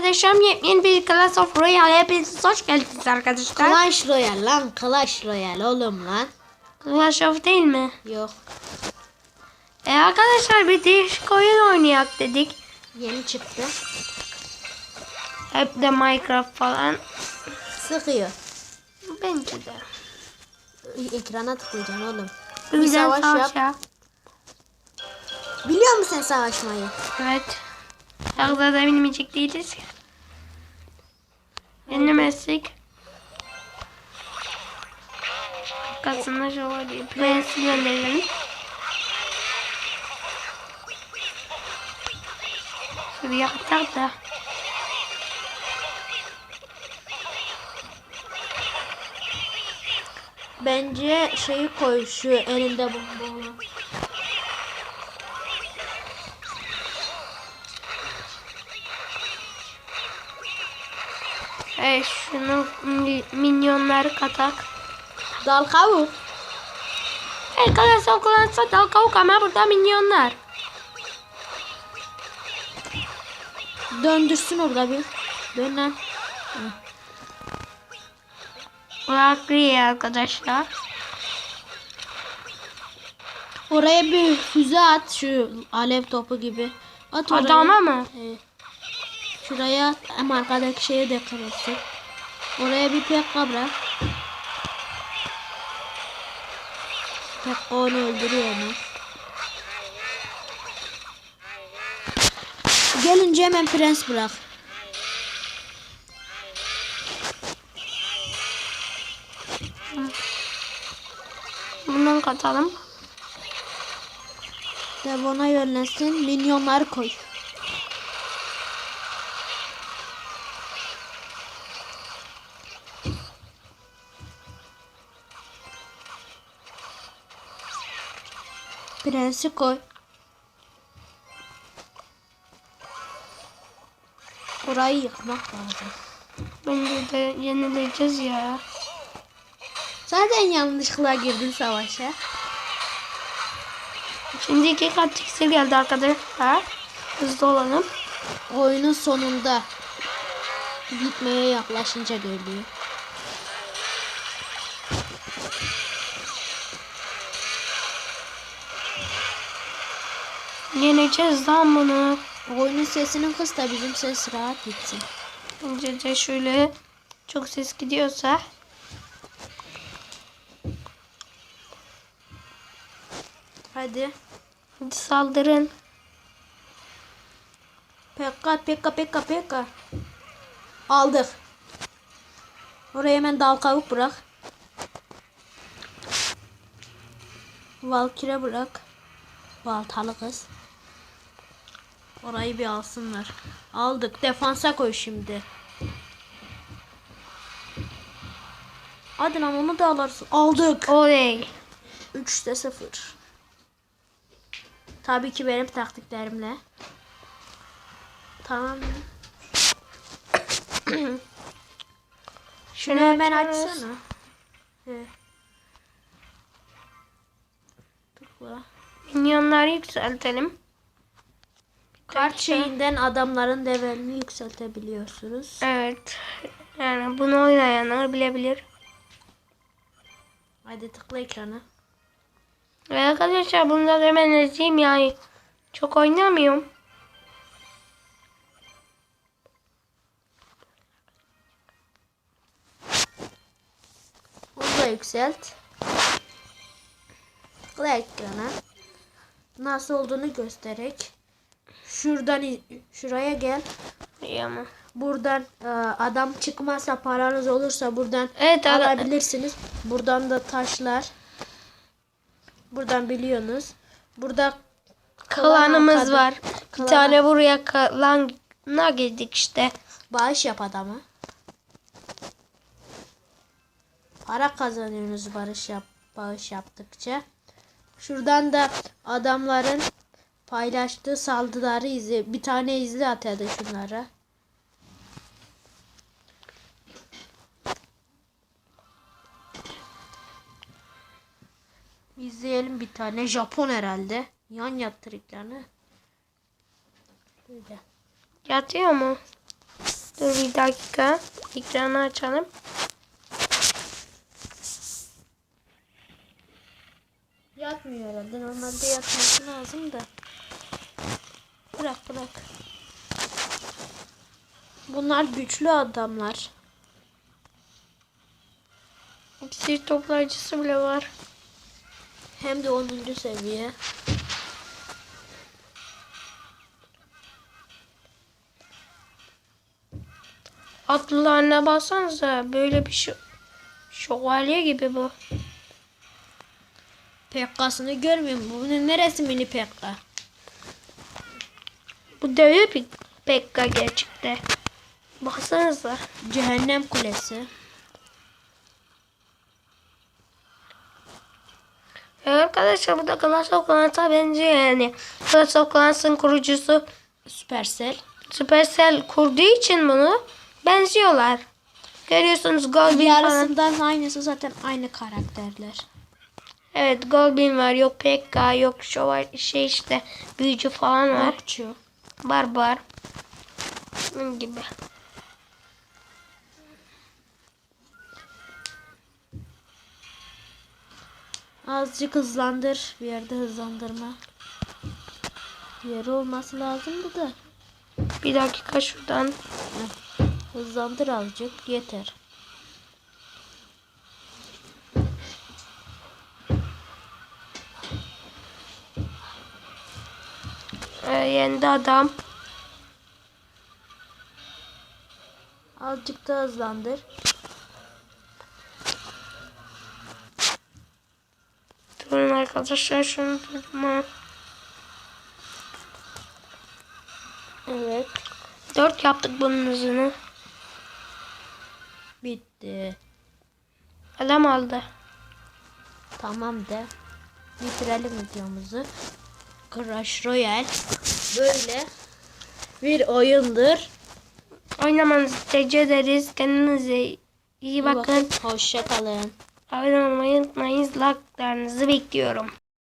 Arkadaşlar yepyeni bir Clash of Royale hepiniz hoş geldiniz arkadaşlar. Clash Royale lan Clash Royale oğlum lan. Clash of değil mi? Yok E arkadaşlar bir değişik oyun oynayak dedik. yeni çıktı. Hep de Minecraft falan. Sıkıyor. Bence de. Ekrana tıklayacaksın oğlum. Bir Bir savaş savaş yap. yap. Biliyor musun sen savaşmayı? Evet. Yoksa da bilmeyecek değiliz ya. Denemezsek. Arkasında şöyle prensi gönderelim. Şuraya atar da. Bence şeyi koy şu elinde bomba. Evet şunu mi- minyonları katak. Dal kavuk. Arkadaşlar kullansa dal kavuk ama burada minyonlar. Döndürsün orada bir. Dön lan. Bırakıyor arkadaşlar. Oraya bir füze at şu alev topu gibi. At oraya. Adama mı? Evet. Şuraya ama arkadaki şeye de kırılsın. Oraya bir pekka bırak. Pekka onu öldürüyor onu. Gelince hemen prens bırak. Bundan katalım. Devona yönlensin. Minyonları koy. Prensi koy. Burayı yıkmak lazım. Bence de yenileceğiz ya. Zaten yanlışlıkla girdin savaşa. Şimdi iki kat iksir geldi arkadaşlar. Hızlı olalım. Oyunun sonunda bitmeye yaklaşınca geliyor. Yeneceğiz lan bunu. Oyunun sesini kıs da bizim ses rahat gitsin. Bence de şöyle çok ses gidiyorsa. Hadi. Hadi saldırın. Pekka, pekka, pekka, pekka. Aldık. Oraya hemen dal kavuk bırak. Valkire bırak. Baltalı kız. Orayı bir alsınlar. Aldık. Defansa koy şimdi. Hadi lan onu da alırsın. Aldık. Oley. 3'te 0. Tabii ki benim taktiklerimle. Tamam. Şunu hemen açsana. He. Minyonları yükseltelim. Kart şeyinden adamların levelini yükseltebiliyorsunuz. Evet. Yani bunu oynayanlar bilebilir. Hadi tıkla ekrana. Ve arkadaşlar bunu da hemen ezeyim yani. Çok oynamıyorum. Onu da yükselt. Tıkla ekrana. Nasıl olduğunu göstererek. Şuradan şuraya gel. İyi ama. Buradan e, adam çıkmazsa paranız olursa buradan Evet, ara- alabilirsiniz. Buradan da taşlar. Buradan biliyorsunuz. Burada Klanımız kadın- var. Bir klana- tane buraya klana girdik işte. Bağış yap adama. Para kazanıyorsunuz barış yap, bağış yaptıkça. Şuradan da adamların paylaştığı saldırıları izle. Bir tane izle at hadi şunlara. İzleyelim bir tane. Japon herhalde. Yan yat triklerini. Böyle. Yatıyor mu? Dur bir dakika. Ekranı açalım. Yatmıyor herhalde. Normalde yatması lazım da. Bırak bırak. Bunlar güçlü adamlar. İksir toplayıcısı bile var. Hem de 10. seviye. Atlılarına baksanıza böyle bir şu şövalye gibi bu. Pekkasını görmüyor musun? Bunun neresi mini Pekka? Bu dev bir Pekka gerçekte. Baksanıza. Cehennem kulesi. Ya arkadaşlar bu da Clash of Clans'a benziyor yani. Clash of Clans'ın kurucusu Supercell. Supercell kurduğu için bunu benziyorlar. Görüyorsunuz falan. Yarısından aynısı zaten aynı karakterler. Evet Goldin var. Yok Pekka. Yok şövalye şey işte. Büyücü falan var. Okçu. Barbar. Bunun gibi. Azıcık hızlandır. Bir yerde hızlandırma. Yeri olması lazımdı da. Bir dakika şuradan. Hızlandır azıcık. Yeter. Ee, yendi adam. Azıcık da hızlandır. Durun arkadaşlar şunu durma. Evet. Dört yaptık bunun hızını. Bitti. Adam aldı. Tamam de. Bitirelim videomuzu. Crash Royale böyle bir oyundur. Oynamanızı tercih ederiz. Kendinize iyi bakın. Hoşça kalın. Abone olmayı unutmayın. Like'larınızı bekliyorum.